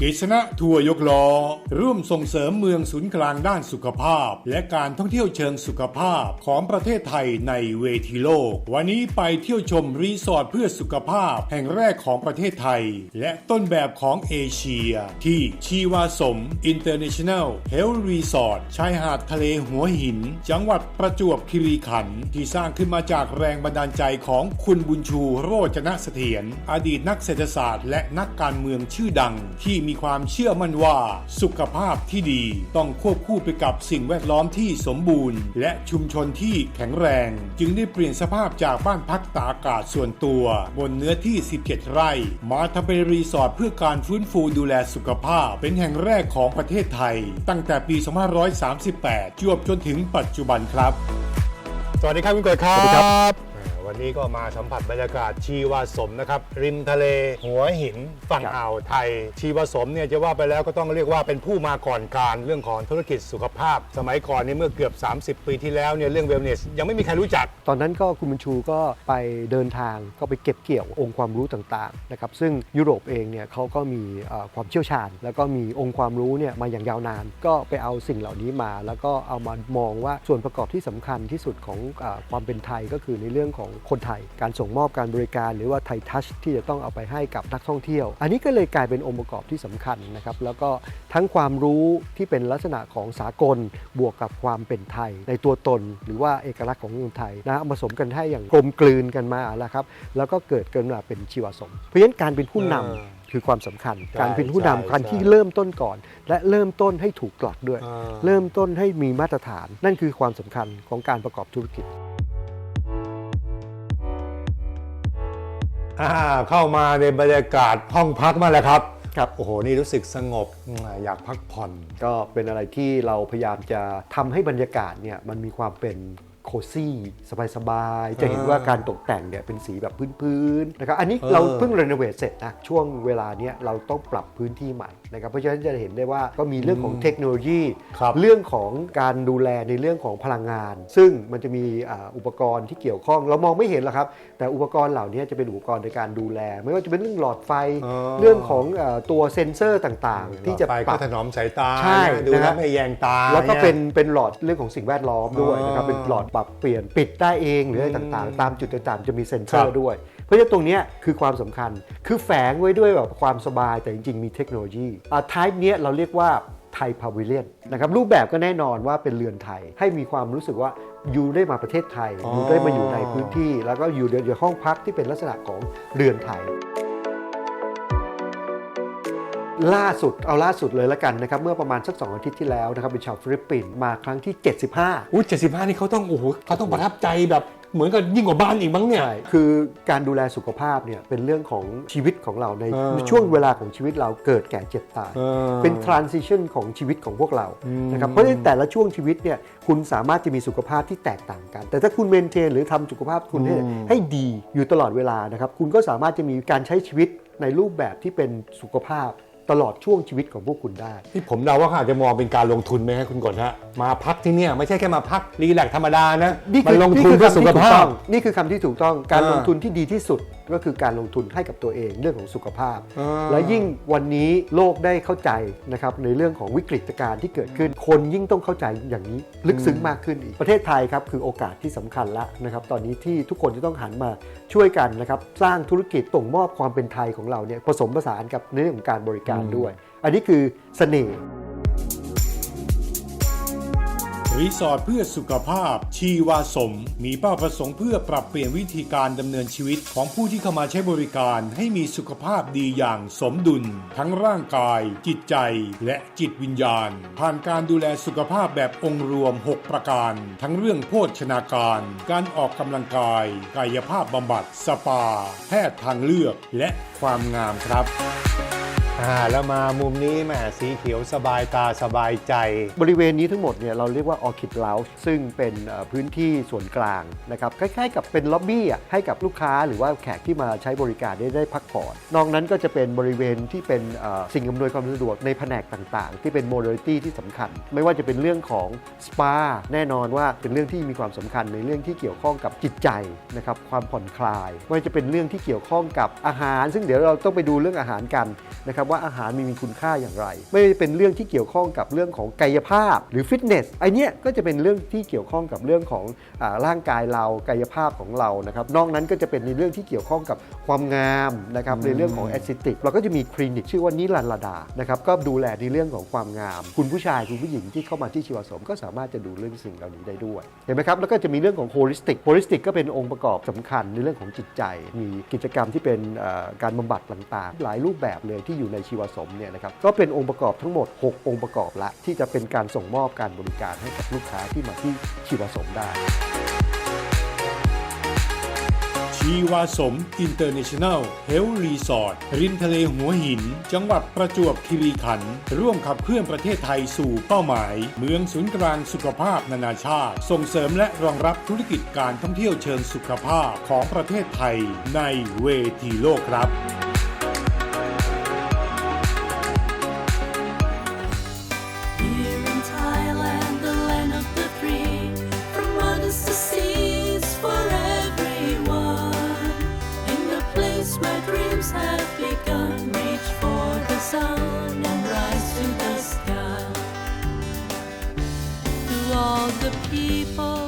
กฤษณะทัวร์ยกล้อ ร่วมส่งเสริมเมืองศูนย์กลางด้านสุขภาพ และการท่องเที่ยวเชิงสุขภาพของประเทศไทยในเวทีโลก วันนี้ไปเที่ยวชมรีสอร์ทเพื่อสุขภาพ แห่งแรกของประเทศไทย และต้นแบบของเอเชีย ที่ชีวาสม International Health Resort ชายหาดทะเลหัวหิน จังหวัดประจวบคีรีขันธ์ที่สร้างขึ้นมาจากแรงบันดาลใจของคุณบุญชูโรจนเสถียรอดีตนักเศรษฐศาสตร์ และนักการเมืองชื่อดังที่มีความเชื่อมั่นว่า สุขภาพที่ดีต้องควบคู่ไปกับสิ่งแวดล้อมที่สมบูรณ์ และชุมชนที่แข็งแรง จึงได้เปลี่ยนสภาพจากบ้านพักตากอากาศส่วนตัว บนเนื้อที่ 17 ไร่ มาทำเป็นรีสอร์ทเพื่อการฟื้นฟูดูแลสุขภาพ เป็นแห่งแรกของประเทศไทย ตั้งแต่ปี 2538 จวบจนถึงปัจจุบันครับ สวัสดีครับคุณกอยครับสวัสดีครับ วันนี้ก็มาสัมผัสบรรยากาศชีวาสมนะครับ ริมทะเลหัวหินฝั่งอ่าวไทย ชีวาสมเนี่ยจะว่าไปแล้วก็ต้องเรียกว่าเป็นผู้มาก่อนการเรื่องของธุรกิจสุขภาพ สมัยก่อนเนี่ยเมื่อเกือบ 30 ปีที่แล้วเนี่ยเรื่องเวลเนสยังไม่มีใครรู้จัก ตอนนั้นก็คุณบุญชูก็ไปเดินทางก็ไปเก็บเกี่ยวองค์ความรู้ต่างๆนะครับซึ่งยุโรปเองเนี่ยเขาก็มีความเชี่ยวชาญ แล้วก็มีองค์ความรู้เนี่ยมาอย่างยาวนาน ก็ไปเอาสิ่งเหล่านี้มา แล้วก็เอามามองว่าส่วนประกอบที่สำคัญที่สุดของอความเป็นไทยก็คือในเรื่องของคนไทย การส่งมอบการบริการ หรือว่าไทยทัชที่จะต้องเอาไปให้กับนักท่องเที่ยว อันนี้ก็เลยกลายเป็นองค์ประกอบที่สำคัญนะครับแล้วก็ทั้งความรู้ที่เป็นลักษณะของสากลบวกกับความเป็นไทย ในตัวตน หรือว่าเอกลักษณ์ของเมืองไทยนะเอามาผสมกันให้อย่างกลมกลืนกันมาแล้วครับแล้วก็เกิดกันมาเป็นชีวสม เพราะฉะนั้นการเป็นผู้นำเออคือความสำคัญใช่การเป็นผู้นำใช่การที่ใช่เริ่มต้นก่อน และเริ่มต้นให้ถูกหลักด้วยอ่าเริ่มต้นให้มีมาตรฐาน นั่นคือความสำคัญของการประกอบธุรกิจ อ่าเข้ามาในบรรยากาศห้องพักมาแล้วครับครับโอ้โหนี่รู้สึกสงบอืมอยากพักผ่อน ก็เป็นอะไรที่เราพยายามจะทำให้บรรยากาศเนี่ยมันมีความเป็น โคซี่สบายๆ จะเห็นว่าการตกแต่งเนี่ยเป็นสีแบบพื้นๆนะครับอันนี้เออเราเพิ่งรีโนเวทเสร็จนะ ช่วงเวลาเนี้ยเราต้องปรับพื้นที่ใหม่นะครับเพราะฉะนั้นจะเห็นได้ว่าก็มีเรื่องของเทคโนโลยีครับเรื่องของการดูแลในเรื่องของพลังงาน ซึ่งมันจะมีอ่าอุปกรณ์ที่เกี่ยวข้องเรามองไม่เห็นหรอกครับ แต่อุปกรณ์เหล่านี้จะเป็นอุปกรณ์ในการดูแล ไม่ว่าจะเป็นเรื่องหลอดไฟอ๋อเรื่องของเอ่อตัวเซ็นเซอร์ต่างๆ ที่จะไปปก็รับถนอมสายตาใช่นะดูนะแล้ฮะวไม่แยงตาแล้วก็ยเป็นเป็นหลอดเรื่องของสิ่งแวดล้อมด้วยนะครับอ๋อเป็นหลอดปรับเปลี่ยนปิดได้เองหรืออะไรต่างๆ ตามจุดต่างๆจะมีเซ็นเซอครัร์บ ด้วย เพราะฉะนั้นตรงเนี้ยคือความสำคัญคือแฝงไว้ด้วยแบบความสบายแต่จริง ๆ มีเทคโนโลยีอ่า type เนี้ยเราเรียกว่าไทยพาวิเลียนนะครับรูปแบบก็แน่นอนว่าเป็นเรือนไทย ให้มีความรู้สึกว่าอยู่ได้มาประเทศไทยอ๋อออยู่ได้มาอยู่ในพื้นที่ แล้วก็อยู่ในห้องพักที่เป็นลักษณะของเรือนไทย ล่าสุดเอาล่าสุดเลยละกันนะครับเมื่อประมาณสัก 2 อาทิตย์ที่แล้วนะครับเป็นชาวฟิลิปปินส์มาครั้งที่ 75 อุ้ยเจ็ดสิบห้านี่เขาต้องโอ้โหเขาต้องประทับใจแบบเหมือนกับยิ่งกว่าบ้านอีกมั้งเนี่ยใช่คือการดูแลสุขภาพเนี่ยเป็นเรื่องของชีวิตของเราในเออช่วงเวลาของชีวิตเราเกิดแก่เจ็บตายออเป็น transition ของชีวิตของพวกเราอืม นะครับเพราะฉะนั้นแต่ละช่วงชีวิตเนี่ยคุณสามารถจะมีสุขภาพที่แตกต่างกัน แต่ถ้าคุณเมนเทนหรือทำสุขภาพคุณให้อืมให้ดีอยู่ตลอดเวลานะครับคุณก็สามารถจะมีการใช้ชีวิตในรูปแบบที่เป็นสุขภาพ ตลอดช่วงชีวิตของพวกคุณได้ ที่ผมเดาว่าเขาอาจจะมองเป็นการลงทุนไหมครับคุณกฎฮะมาพักที่เนี่ยไม่ใช่แค่มาพักรีแลกซ์ธรรมดานะนี่มัคืนอลงทุนเพื่อสุขภาพ นี่คือคำที่ถูกต้องการอ่าลงทุนที่ดีที่สุด ก็คือการลงทุนให้กับตัวเองเรื่องของสุขภาพอ่าและยิ่งวันนี้โลกได้เข้าใจนะครับในเรื่องของวิกฤตการณ์ที่เกิดขึ้น คนยิ่งต้องเข้าใจอย่างนี้ลึกซึ้งมากขึ้นอีกประเทศไทยครับคือโอกาสที่สำคัญละนะครับตอนนี้ที่ทุกคนจะต้องหันมาช่วยกันนะครับสร้างธุรกิจส่งมอบความเป็นไทยของเราเนี่ยผสมผสานกับในเรื่องของการบริการด้วย อันนี้คือเสน่ห์ รีสอร์ทเพื่อสุขภาพ ชีวาสม มีเป้าประสงค์เพื่อปรับเปลี่ยนวิธีการดำเนินชีวิตของผู้ที่เข้ามาใช้บริการให้มีสุขภาพดีอย่างสมดุล ทั้งร่างกาย จิตใจ และจิตวิญญาณ ผ่านการดูแลสุขภาพแบบองค์รวม 6 ประการ ทั้งเรื่องโภชนาการ การออกกำลังกาย กายภาพบำบัด สปา แพทย์ทางเลือก และความงามครับ อ่าแล้วมามุมนี้แหมสีเขียวสบายตาสบายใจ บริเวณนี้ทั้งหมดเนี่ยเราเรียกว่า Orchid Lounge ซึ่งเป็นเอ่อพื้นที่ส่วนกลางนะครับคล้ายๆกับเป็นล็อบบี้อะให้กับลูกค้าหรือว่าแขกที่มาใช้บริการได้ได้พักผ่อนนอกนั้นก็จะเป็นบริเวณที่เป็นเอ่อสิ่งอำนวยความสะดวกในแผนกต่างๆ ที่เป็นโมเดลิตี้ที่สำคัญ ไม่ว่าจะเป็นเรื่องของสปาแน่นอนว่าเป็นเรื่องที่มีความสำคัญในเรื่องที่เกี่ยวข้องกับจิตใจนะครับความผ่อนคลายไม่ว่าจะเป็นเรื่องที่เกี่ยวข้องกับอาหาร ซึ่งเดี๋ยวเราต้องไปดูเรื่องอาหารกันนะครับว่าอาหารมีมีคุณค่าอย่างไร ไม่ว่าจะเป็นเรื่องที่เกี่ยวข้องกับเรื่องของกายภาพหรือฟิตเนสไอเนี้ยก็จะเป็นเรื่องที่เกี่ยวข้องกับเรื่องของอาร่างกายเรากายภาพของเรานะครับนอกนั้นก็จะเป็นในเรื่องที่เกี่ยวข้องกับความงามนะครับในเรื่องของแอสเซติกเราก็จะมีคลินิกชื่อว่านิรันดร์ดานะครับก็ดูแลในเรื่องของความงาม คุณผู้ชายคุณผู้หญิงที่เข้ามาที่ชีวสมก็สามารถจะดูเรื่องสิ่งเหล่านี้ได้ด้วยเห็นไหมครับแล้วก็จะมีเรื่องของโฮลิสติกโฮลิสติกก็เป็นองค์ประกอบสำคัญในเรื่องของจิตใจ มีกิจกรรมที่เป็นเอ่อการบำบัดต่างๆ หลายรูปแบบเลยที่อยู่ในชีวสมเนี่ยนะครับก็เป็นองค์ประกอบทั้งหมด 6 องค์ประกอบละ ที่จะเป็นการส่งมอบการบริการให้กับลูกค้าที่มาที่ชีวสมได้ ชีวาสมอินเตอร์เนชั่นแนลเฮลท์รีสอร์ทริมทะเลหัวหิน จังหวัดประจวบคีรีขันธ์ร่วมขับเคลื่อนประเทศไทยสู่เป้าหมาย เมืองศูนย์กลางสุขภาพนานาชาติ ส่งเสริมและรองรับธุรกิจการท่องเที่ยวเชิงสุขภาพของประเทศไทยในเวทีโลกครับ people